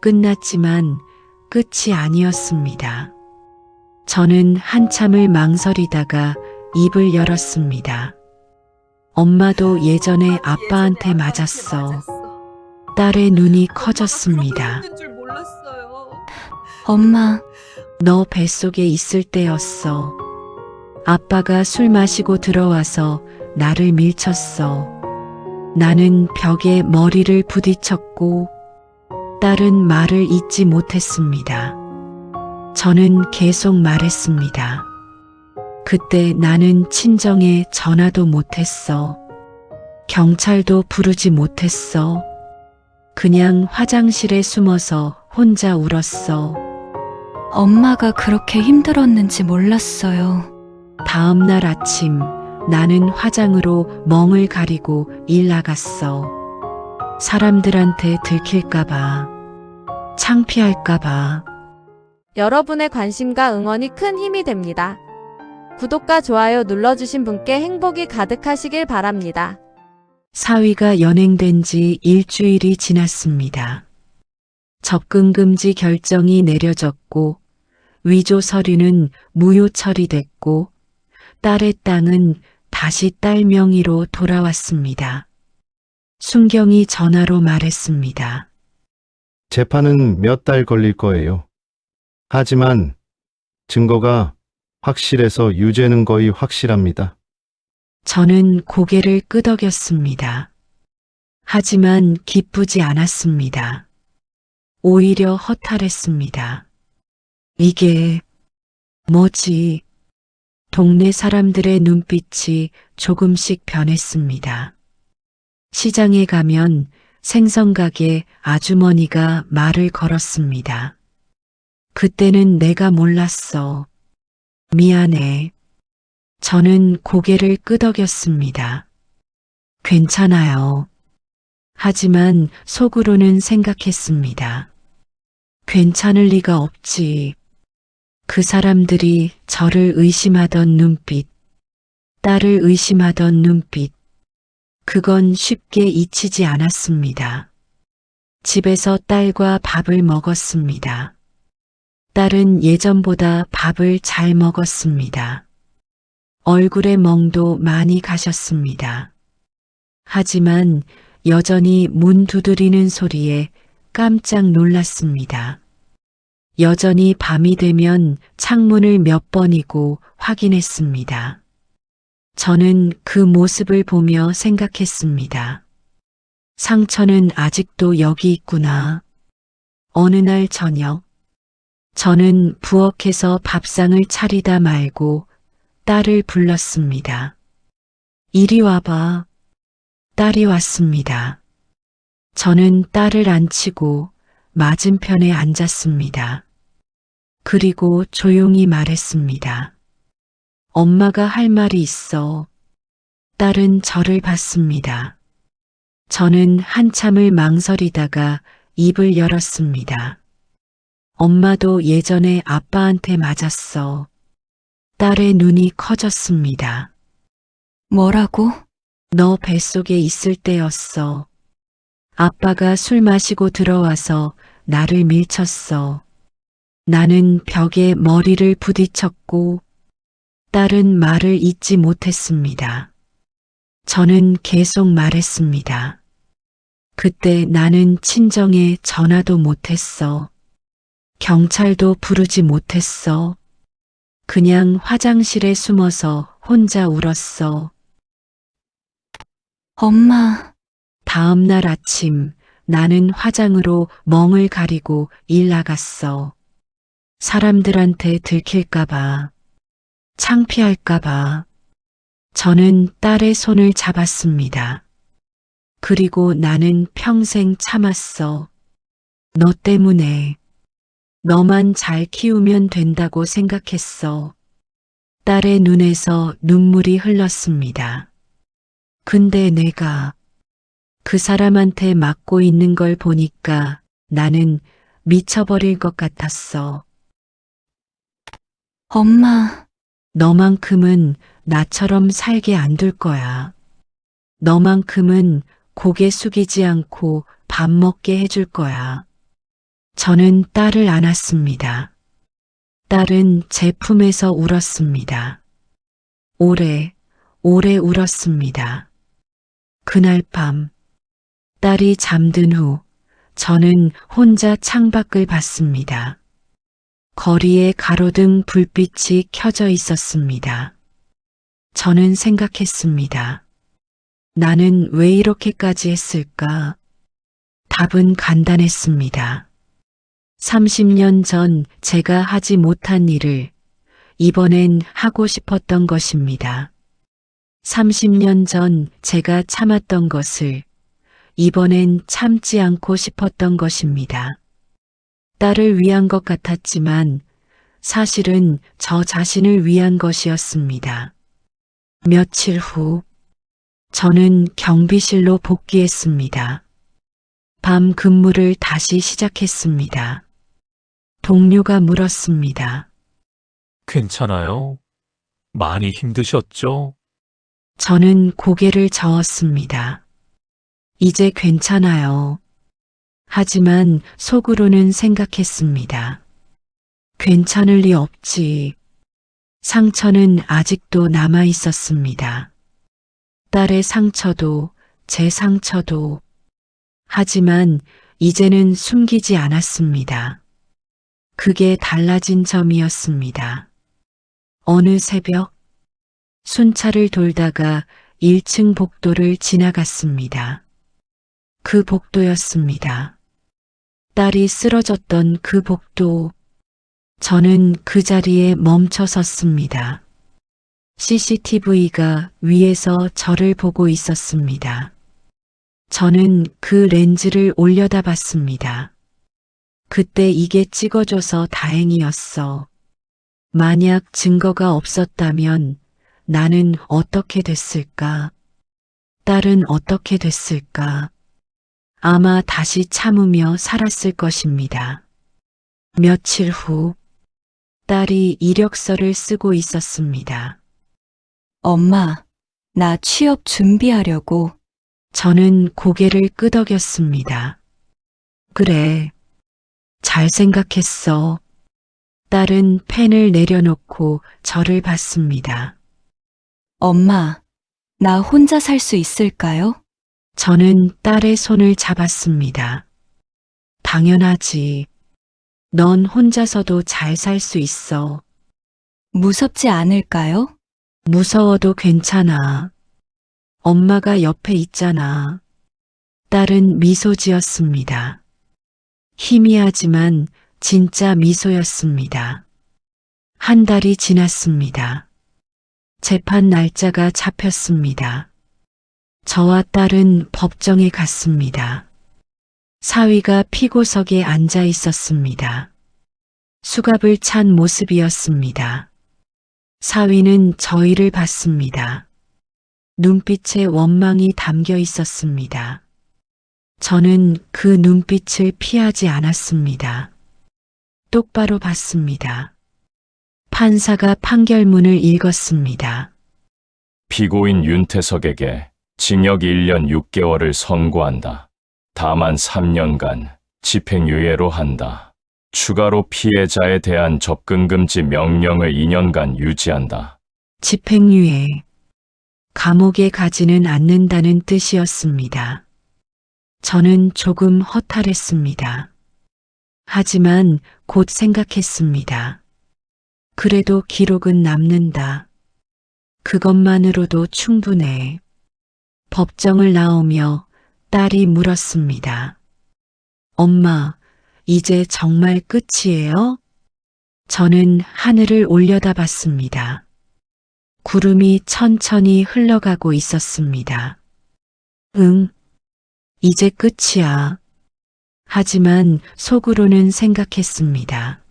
끝났지만 끝이 아니었습니다. 저는 한참을 망설이다가 입을 열었습니다. 엄마도 예전에 아빠한테 맞았어. 딸의 눈이 커졌습니다. 엄마, 너 뱃속에 있을 때였어. 아빠가 술 마시고 들어와서 나를 밀쳤어. 나는 벽에 머리를 부딪혔고 딸은 말을 잇지 못했습니다. 저는 계속 말했습니다. 그때 나는 친정에 전화도 못했어. 경찰도 부르지 못했어. 그냥 화장실에 숨어서 혼자 울었어. 엄마가 그렇게 힘들었는지 몰랐어요. 다음 날 아침 나는 화장으로 멍을 가리고 일 나갔어. 사람들한테 들킬까봐, 창피할까봐, 여러분의 관심과 응원이 큰 힘이 됩니다. 구독과 좋아요 눌러주신 분께 행복이 가득하시길 바랍니다. 사위가 연행된 지 일주일이 지났습니다. 접근금지 결정이 내려졌고, 위조 서류는 무효 처리됐고, 딸의 땅은 다시 딸 명의로 돌아왔습니다. 순경이 전화로 말했습니다. 재판은 몇 달 걸릴 거예요. 하지만 증거가 확실해서 유죄는 거의 확실합니다. 저는 고개를 끄덕였습니다. 하지만 기쁘지 않았습니다. 오히려 허탈했습니다. 이게 뭐지? 동네 사람들의 눈빛이 조금씩 변했습니다. 시장에 가면 생선가게 아주머니가 말을 걸었습니다. 그때는 내가 몰랐어. 미안해. 저는 고개를 끄덕였습니다. 괜찮아요. 하지만 속으로는 생각했습니다. 괜찮을 리가 없지. 그 사람들이 저를 의심하던 눈빛, 딸을 의심하던 눈빛, 그건 쉽게 잊히지 않았습니다. 집에서 딸과 밥을 먹었습니다. 딸은 예전보다 밥을 잘 먹었습니다. 얼굴에 멍도 많이 가셨습니다. 하지만 여전히 문 두드리는 소리에 깜짝 놀랐습니다. 여전히 밤이 되면 창문을 몇 번이고 확인했습니다. 저는 그 모습을 보며 생각했습니다. 상처는 아직도 여기 있구나. 어느 날 저녁, 저는 부엌에서 밥상을 차리다 말고 딸을 불렀습니다. 이리 와봐. 딸이 왔습니다. 저는 딸을 안치고 맞은편에 앉았습니다. 그리고 조용히 말했습니다. 엄마가 할 말이 있어. 딸은 저를 봤습니다. 저는 한참을 망설이다가 입을 열었습니다. 엄마도 예전에 아빠한테 맞았어. 딸의 눈이 커졌습니다. 뭐라고? 너 뱃속에 있을 때였어. 아빠가 술 마시고 들어와서 나를 밀쳤어. 나는 벽에 머리를 부딪혔고 딸은 말을 잇지 못했습니다. 저는 계속 말했습니다. 그때 나는 친정에 전화도 못했어. 경찰도 부르지 못했어. 그냥 화장실에 숨어서 혼자 울었어. 엄마, 다음 날 아침 나는 화장으로 멍을 가리고 일 나갔어. 사람들한테 들킬까봐, 창피할까봐. 저는 딸의 손을 잡았습니다. 그리고 나는 평생 참았어. 너 때문에. 너만 잘 키우면 된다고 생각했어. 딸의 눈에서 눈물이 흘렀습니다. 근데 내가 그 사람한테 맞고 있는 걸 보니까 나는 미쳐버릴 것 같았어. 엄마, 너만큼은 나처럼 살게 안 둘 거야. 너만큼은 고개 숙이지 않고 밥 먹게 해줄 거야. 저는 딸을 안았습니다. 딸은 제 품에서 울었습니다. 오래, 오래 울었습니다. 그날 밤, 딸이 잠든 후, 저는 혼자 창밖을 봤습니다. 거리에 가로등 불빛이 켜져 있었습니다. 저는 생각했습니다. 나는 왜 이렇게까지 했을까? 답은 간단했습니다. 30년 전 제가 하지 못한 일을 이번엔 하고 싶었던 것입니다. 30년 전 제가 참았던 것을 이번엔 참지 않고 싶었던 것입니다. 딸을 위한 것 같았지만 사실은 저 자신을 위한 것이었습니다. 며칠 후 저는 경비실로 복귀했습니다. 밤 근무를 다시 시작했습니다. 동료가 물었습니다. 괜찮아요? 많이 힘드셨죠? 저는 고개를 저었습니다. 이제 괜찮아요. 하지만 속으로는 생각했습니다. 괜찮을 리 없지. 상처는 아직도 남아 있었습니다. 딸의 상처도 제 상처도. 하지만 이제는 숨기지 않았습니다. 그게 달라진 점이었습니다. 어느 새벽 순찰을 돌다가 1층 복도를 지나갔습니다. 그 복도였습니다. 딸이 쓰러졌던 그 복도. 저는 그 자리에 멈춰 섰습니다. CCTV가 위에서 저를 보고 있었습니다. 저는 그 렌즈를 올려다 봤습니다. 그때 이게 찍어줘서 다행이었어. 만약 증거가 없었다면 나는 어떻게 됐을까? 딸은 어떻게 됐을까? 아마 다시 참으며 살았을 것입니다. 며칠 후, 딸이 이력서를 쓰고 있었습니다. 엄마, 나 취업 준비하려고. 저는 고개를 끄덕였습니다. 그래. 잘 생각했어. 딸은 펜을 내려놓고 저를 봤습니다. 엄마, 나 혼자 살 수 있을까요? 저는 딸의 손을 잡았습니다. 당연하지. 넌 혼자서도 잘 살 수 있어. 무섭지 않을까요? 무서워도 괜찮아. 엄마가 옆에 있잖아. 딸은 미소 지었습니다. 희미하지만 진짜 미소였습니다. 한 달이 지났습니다. 재판 날짜가 잡혔습니다. 저와 딸은 법정에 갔습니다. 사위가 피고석에 앉아 있었습니다. 수갑을 찬 모습이었습니다. 사위는 저희를 봤습니다. 눈빛에 원망이 담겨 있었습니다. 저는 그 눈빛을 피하지 않았습니다. 똑바로 봤습니다. 판사가 판결문을 읽었습니다. 피고인 윤태석에게 징역 1년 6개월을 선고한다. 다만 3년간 집행유예로 한다. 추가로 피해자에 대한 접근금지 명령을 2년간 유지한다. 집행유예. 감옥에 가지는 않는다는 뜻이었습니다. 저는 조금 허탈했습니다. 하지만 곧 생각했습니다. 그래도 기록은 남는다. 그것만으로도 충분해. 법정을 나오며 딸이 물었습니다. 엄마, 이제 정말 끝이에요? 저는 하늘을 올려다 봤습니다. 구름이 천천히 흘러가고 있었습니다. 응, 이제 끝이야. 하지만 속으로는 생각했습니다.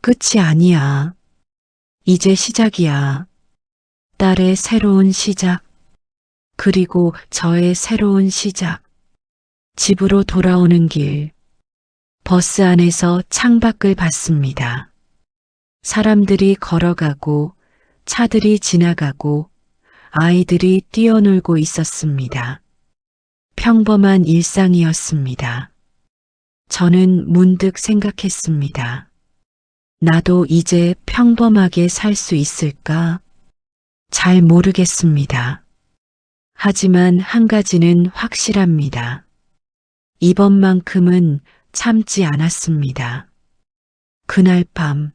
끝이 아니야. 이제 시작이야. 딸의 새로운 시작. 그리고 저의 새로운 시작. 집으로 돌아오는 길. 버스 안에서 창밖을 봤습니다. 사람들이 걸어가고 차들이 지나가고 아이들이 뛰어놀고 있었습니다. 평범한 일상이었습니다. 저는 문득 생각했습니다. 나도 이제 평범하게 살 수 있을까? 잘 모르겠습니다. 하지만 한 가지는 확실합니다. 이번만큼은 참지 않았습니다. 그날 밤,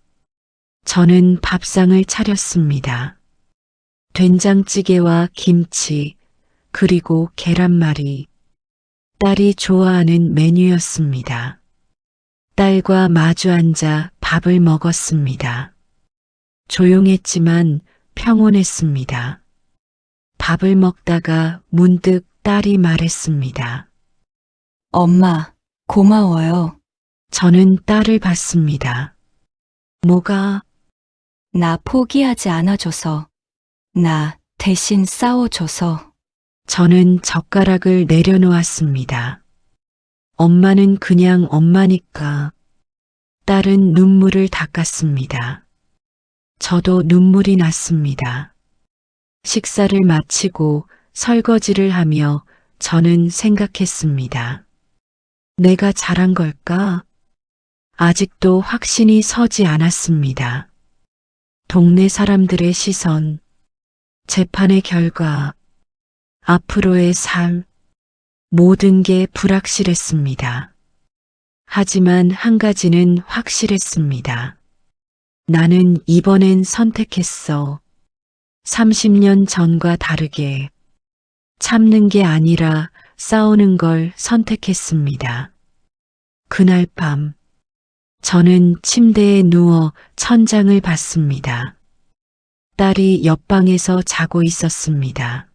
저는 밥상을 차렸습니다. 된장찌개와 김치, 그리고 계란말이, 딸이 좋아하는 메뉴였습니다. 딸과 마주 앉아 밥을 먹었습니다. 조용했지만 평온했습니다. 밥을 먹다가 문득 딸이 말했습니다. 엄마, 고마워요. 저는 딸을 봤습니다. 뭐가 나 포기하지 않아줘서. 나 대신 싸워줘서. 저는 젓가락을 내려놓았습니다. 엄마는 그냥 엄마니까. 딸은 눈물을 닦았습니다. 저도 눈물이 났습니다. 식사를 마치고 설거지를 하며 저는 생각했습니다. 내가 잘한 걸까? 아직도 확신이 서지 않았습니다. 동네 사람들의 시선, 재판의 결과, 앞으로의 삶, 모든 게 불확실했습니다. 하지만 한 가지는 확실했습니다. 나는 이번엔 선택했어. 30년 전과 다르게 참는 게 아니라 싸우는 걸 선택했습니다. 그날 밤, 저는 침대에 누워 천장을 봤습니다. 딸이 옆방에서 자고 있었습니다.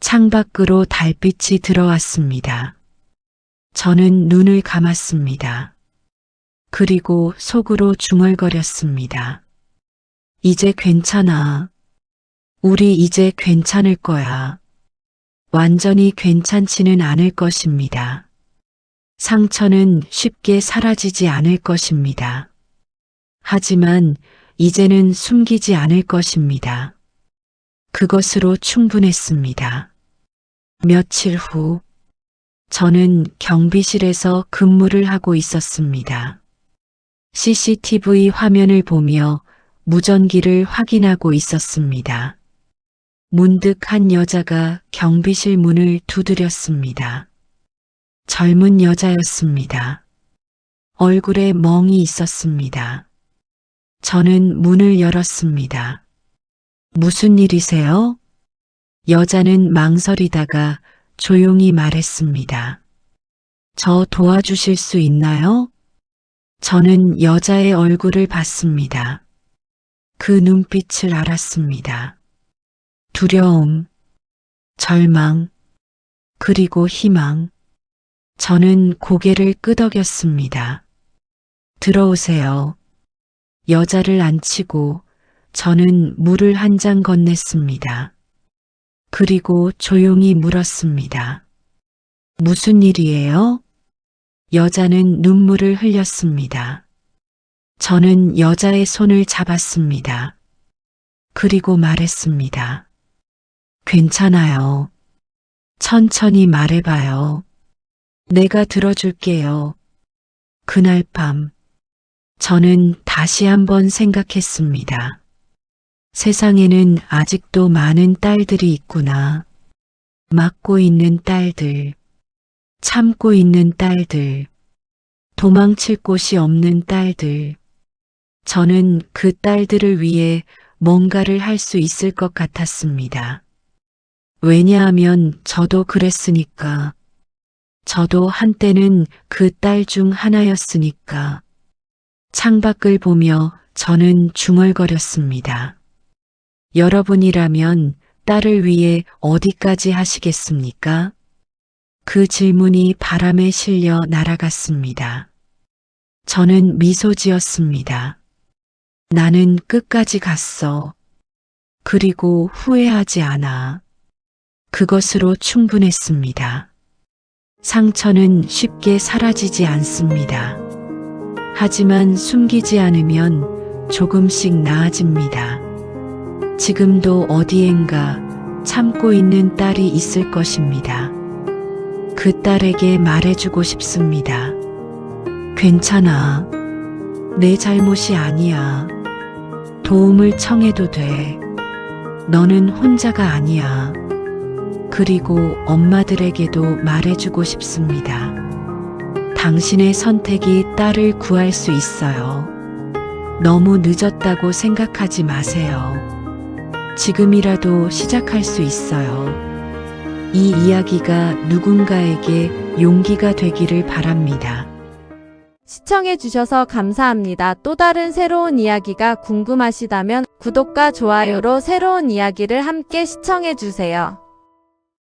창밖으로 달빛이 들어왔습니다. 저는 눈을 감았습니다. 그리고 속으로 중얼거렸습니다. 이제 괜찮아. 우리 이제 괜찮을 거야. 완전히 괜찮지는 않을 것입니다. 상처는 쉽게 사라지지 않을 것입니다. 하지만 이제는 숨기지 않을 것입니다. 그것으로 충분했습니다. 며칠 후, 저는 경비실에서 근무를 하고 있었습니다. CCTV 화면을 보며 무전기를 확인하고 있었습니다. 문득 한 여자가 경비실 문을 두드렸습니다. 젊은 여자였습니다. 얼굴에 멍이 있었습니다. 저는 문을 열었습니다. 무슨 일이세요? 여자는 망설이다가 조용히 말했습니다. 저 도와주실 수 있나요? 저는 여자의 얼굴을 봤습니다. 그 눈빛을 알았습니다. 두려움, 절망, 그리고 희망. 저는 고개를 끄덕였습니다. 들어오세요. 여자를 앉히고 저는 물을 한 잔 건넸습니다. 그리고 조용히 물었습니다. 무슨 일이에요? 여자는 눈물을 흘렸습니다. 저는 여자의 손을 잡았습니다. 그리고 말했습니다. 괜찮아요. 천천히 말해봐요. 내가 들어줄게요. 그날 밤, 저는 다시 한번 생각했습니다. 세상에는 아직도 많은 딸들이 있구나. 막고 있는 딸들, 참고 있는 딸들, 도망칠 곳이 없는 딸들. 저는 그 딸들을 위해 뭔가를 할 수 있을 것 같았습니다. 왜냐하면 저도 그랬으니까. 저도 한때는 그 딸 중 하나였으니까. 창밖을 보며 저는 중얼거렸습니다. 여러분이라면 딸을 위해 어디까지 하시겠습니까? 그 질문이 바람에 실려 날아갔습니다. 저는 미소 지었습니다. 나는 끝까지 갔어. 그리고 후회하지 않아. 그것으로 충분했습니다. 상처는 쉽게 사라지지 않습니다. 하지만 숨기지 않으면 조금씩 나아집니다. 지금도 어디엔가 참고 있는 딸이 있을 것입니다. 그 딸에게 말해주고 싶습니다. 괜찮아. 내 잘못이 아니야. 도움을 청해도 돼. 너는 혼자가 아니야. 그리고 엄마들에게도 말해주고 싶습니다. 당신의 선택이 딸을 구할 수 있어요. 너무 늦었다고 생각하지 마세요. 지금이라도 시작할 수 있어요. 이 이야기가 누군가에게 용기가 되기를 바랍니다. 시청해주셔서 감사합니다. 또 다른 새로운 이야기가 궁금하시다면 구독과 좋아요로 새로운 이야기를 함께 시청해주세요.